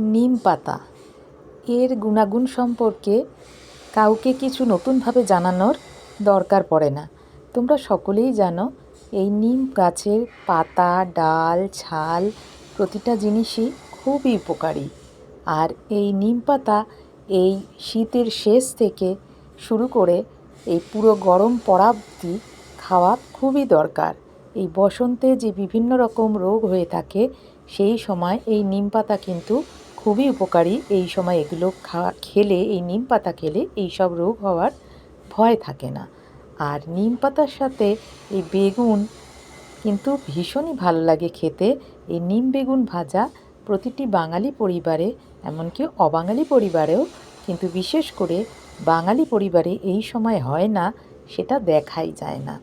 নিম পাতা। এর গুণাগুণ সম্পর্কে কাউকে কিছু নতুনভাবে জানানোর দরকার পড়ে না। তোমরা সকলেই জানো, এই নিম গাছের পাতা, ডাল, ছাল প্রতিটা জিনিসই খুবই উপকারী। আর এই নিম পাতা এই শীতের শেষ থেকে শুরু করে এই পুরো গরম পড়া খাওয়া খুবই দরকার। এই বসন্তে যে বিভিন্ন রকম রোগ হয়ে থাকে, সেই সময় এই নিম পাতা কিন্তু খুবই উপকারী এই সময় এগুলো খাওয়া খেলে, এই নিম পাতা খেলে এই সব রোগ হওয়ার ভয় থাকে না। আর নিম পাতার সাথে এই বেগুন কিন্তু ভীষণই ভালো লাগে খেতে। এই নিম বেগুন ভাজা প্রতিটি বাঙালি পরিবারে, এমনকি অবাঙালি পরিবারেও কিন্তু বিশেষ করে বাঙালি পরিবারে এই সময় হয় না, সেটা দেখাই যায় না।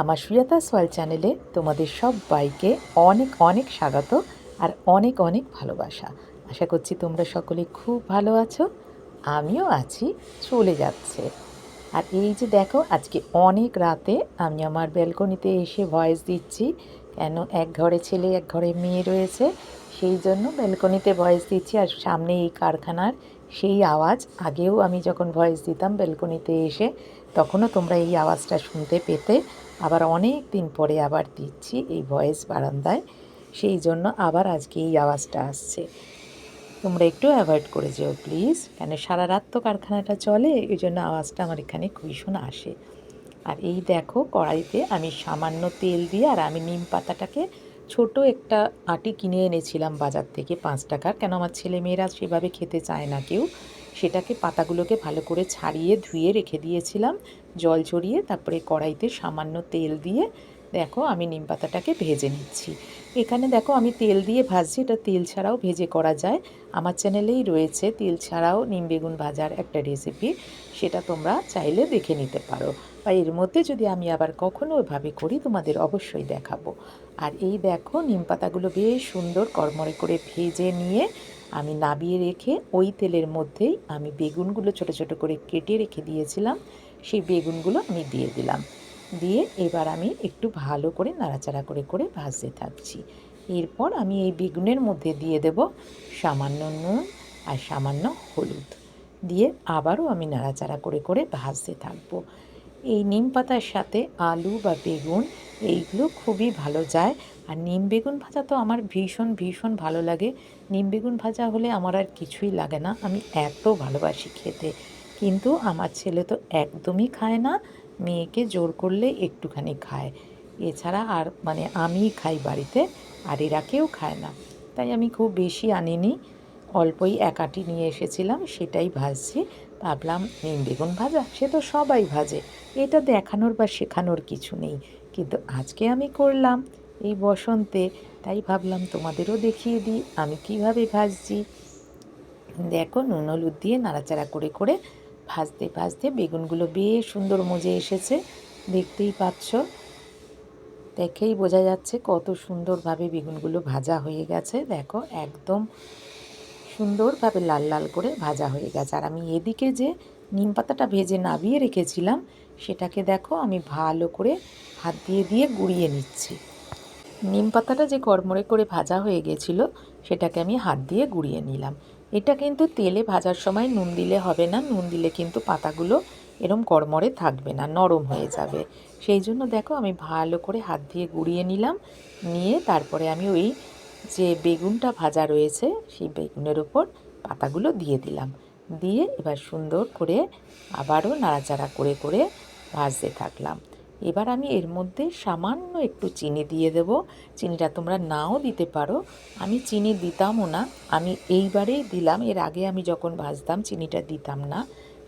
আমার সুজাতা সোয়াল চ্যানেলে তোমাদের সব বাইকে অনেক অনেক স্বাগত আর অনেক অনেক ভালোবাসা। আশা করছি তোমরা সকলে খুব ভালো আছো। আমিও আছি, চলে যাচ্ছে। আর এই যে দেখো, আজকে অনেক রাতে আমি আমার ব্যালকনিতে এসে ভয়েস দিচ্ছি, কেন এক ঘরে ছেলে, এক ঘরে মেয়ে রয়েছে, সেই জন্য ব্যালকনিতে ভয়েস দিচ্ছি। আর সামনে এই কারখানার সেই আওয়াজ, আগেও আমি যখন ভয়েস দিতাম ব্যালকনিতে এসে, তখনও তোমরা এই আওয়াজটা শুনতে পেতে। আবার অনেক দিন পরে আবার দিচ্ছি এই ভয়েস বারান্দায়, সেই জন্য আবার আজকে এই আওয়াজটা আসছে। তোমরা একটু অ্যাভয়েড করে যেও প্লিজ কেন সারা রাত তো কারখানাটা চলে, এই জন্য আওয়াজটা আমার এখানে ভীষণ আসে। আর এই দেখো, কড়াইতে আমি সামান্য তেল দিয়ে, আর আমি নিম পাতাটাকে ছোট একটা আটি কিনে এনেছিলাম বাজার থেকে পাঁচ টাকার। কেন আমার ছেলে মেয়েরা সেভাবে খেতে চায় না কেউ। সেটাকে পাতাগুলোকে ভালো করে ছাড়িয়ে ধুয়ে রেখে দিয়েছিলাম, জল ছড়িয়ে তারপরে কড়াইতে সামান্য তেল দিয়ে দেখো আমি নিম পাতাটাকে ভেজে নিচ্ছি। এখানে দেখো আমি তেল দিয়ে ভাজছি, এটা তেল ছাড়াও ভেজে করা যায়। আমার চ্যানেলেই রয়েছে তেল ছাড়াও নিম বেগুন ভাজার একটা রেসিপি সেটা তোমরা চাইলে দেখে নিতে পারো। বা এর মধ্যে যদি আমি আবার কখনো ওইভাবে করি, তোমাদের অবশ্যই দেখাবো। আর এই দেখো নিম পাতাগুলো বেশ সুন্দর কড়মড়ে করে ভেজে নিয়ে আমি নাবিয়ে রেখে ওই তেলের মধ্যেই আমি বেগুনগুলো ছোট ছোট করে কেটে রেখে দিয়েছিলাম, সেই বেগুনগুলো আমি দিয়ে দিলাম। দিয়ে এবার আমি একটু ভালো করে নাড়াচাড়া করে করে ভাজতে থাকছি। এরপর আমি এই বেগুনের মধ্যে দিয়ে দেব সামান্য নুন আর সামান্য হলুদ। দিয়ে আবারও আমি নাড়াচাড়া করে করে ভাজতে থাকব। এই নিম পাতার সাথে আলু বা বেগুন, এইগুলো খুবই ভালো যায়। আর নিম বেগুন ভাজা তো আমার ভীষণ ভীষণ ভালো লাগে। নিম বেগুন ভাজা হলে আমার আর কিছুই লাগে না। আমি এত ভালোবাসি খেতে। কিন্তু আমার ছেলে তো একদমই খায় না। মেয়েকে জোর করলে একটুখানি খায়। এছাড়া আর মানে আমিই খাই বাড়িতে, আর এরা কেউ খায় না। তাই আমি খুব বেশি আনিনি। অল্পই এক আটি নিয়ে এসেছিলাম, সেটাই ভাজছি। ভাবলাম, নিম বেগুন ভাজা, সে তো সবাই ভাজে। এটা দেখানোর বা শেখানোর কিছু নেই। কিন্তু আজকে আমি করলাম এই বসন্তে, তাই ভাবলাম তোমাদেরও দেখিয়ে দিই, আমি কীভাবে ভাজছি। দেখো, নুন হলুদ দিয়ে নাড়াচাড়া করে করে ভাজতে ভাজতে বেগুনগুলো বেশ সুন্দর মজে এসেছে, দেখতেই পাচ্ছ। দেখেই বোঝা যাচ্ছে কত সুন্দরভাবে বেগুনগুলো ভাজা হয়ে গেছে। দেখো, একদম সুন্দরভাবে লাল লাল করে ভাজা হয়ে গেছে। আর আমি এদিকে যে নিম পাতাটা ভেজে নাবিয়ে রেখেছিলাম, সেটাকে দেখো আমি ভালো করে হাত দিয়ে দিয়ে গুঁড়িয়ে নিচ্ছি। নিম পাতাটা যে কড়মড়ে করে ভাজা হয়ে গেছিল, সেটাকে আমি হাত দিয়ে গুঁড়িয়ে নিলাম। এটা কিন্তু তেলে ভাজার সময় নুন দিলে হবে না। নুন দিলে কিন্তু পাতাগুলো এরম কড়মড়ে থাকবে না, নরম হয়ে যাবে। সেই জন্য দেখো আমি ভালো করে হাত দিয়ে গুঁড়িয়ে নিলাম। নিয়ে তারপরে আমি ওই যে বেগুনটা ভাজা রয়েছে, সেই বেগুনের ওপর পাতাগুলো দিয়ে দিলাম। দিয়ে এবার সুন্দর করে আবারও নাড়াচাড়া করে করে ভাজতে থাকলাম। এবার আমি এর মধ্যে সামান্য একটু চিনি দিয়ে দেব। চিনিটা তোমরা নাও দিতে পারো। আমি চিনি দিতামও না। আমি এইবারেই দিলাম। এর আগে আমি যখন ভাজতাম, চিনিটা দিতাম না।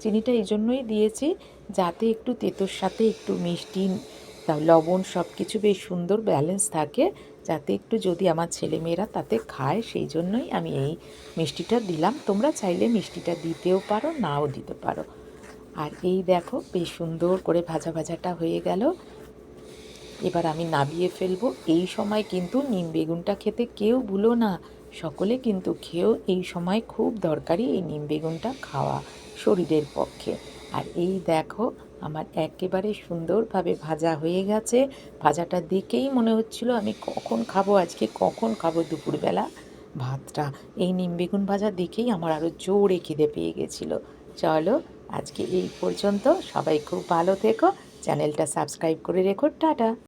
চিনিটা এই জন্যই দিয়েছি যাতে একটু তেতোর সাথে একটু মিষ্টি লবণ সব কিছু বেশ সুন্দর ব্যালেন্স থাকে, যাতে একটু যদি আমার ছেলেমেয়েরা তাতে খায়, সেই জন্যই আমি এই মিষ্টিটা দিলাম। তোমরা চাইলে মিষ্টিটা দিতেও পারো, নাও দিতে পারো। আর এই দেখো, বেশ সুন্দর করে ভাজা ভাজাটা হয়ে গেল। এবার আমি নাবিয়ে ফেলব। এই সময় কিন্তু নিম বেগুনটা খেতে কেউ ভুলো না। সকলে কিন্তু খেয়েও এই সময় খুব দরকারি এই নিম বেগুনটা খাওয়া শরীরের পক্ষে। আর এই দেখো, আমার একেবারে সুন্দরভাবে ভাজা হয়ে গেছে। ভাজাটা দেখেই মনে হচ্ছিল আমি কখন খাব, আজকে কখন খাব দুপুরবেলা ভাতটা। এই নিম বেগুন ভাজা দেখেই আমার আরও জোরে খিদে পেয়ে গেছিল। চলো আজকে এই পর্যন্ত সবাই খুব ভালো থেকো চ্যানেলটা সাবস্ক্রাইব করে রেখো টাটা।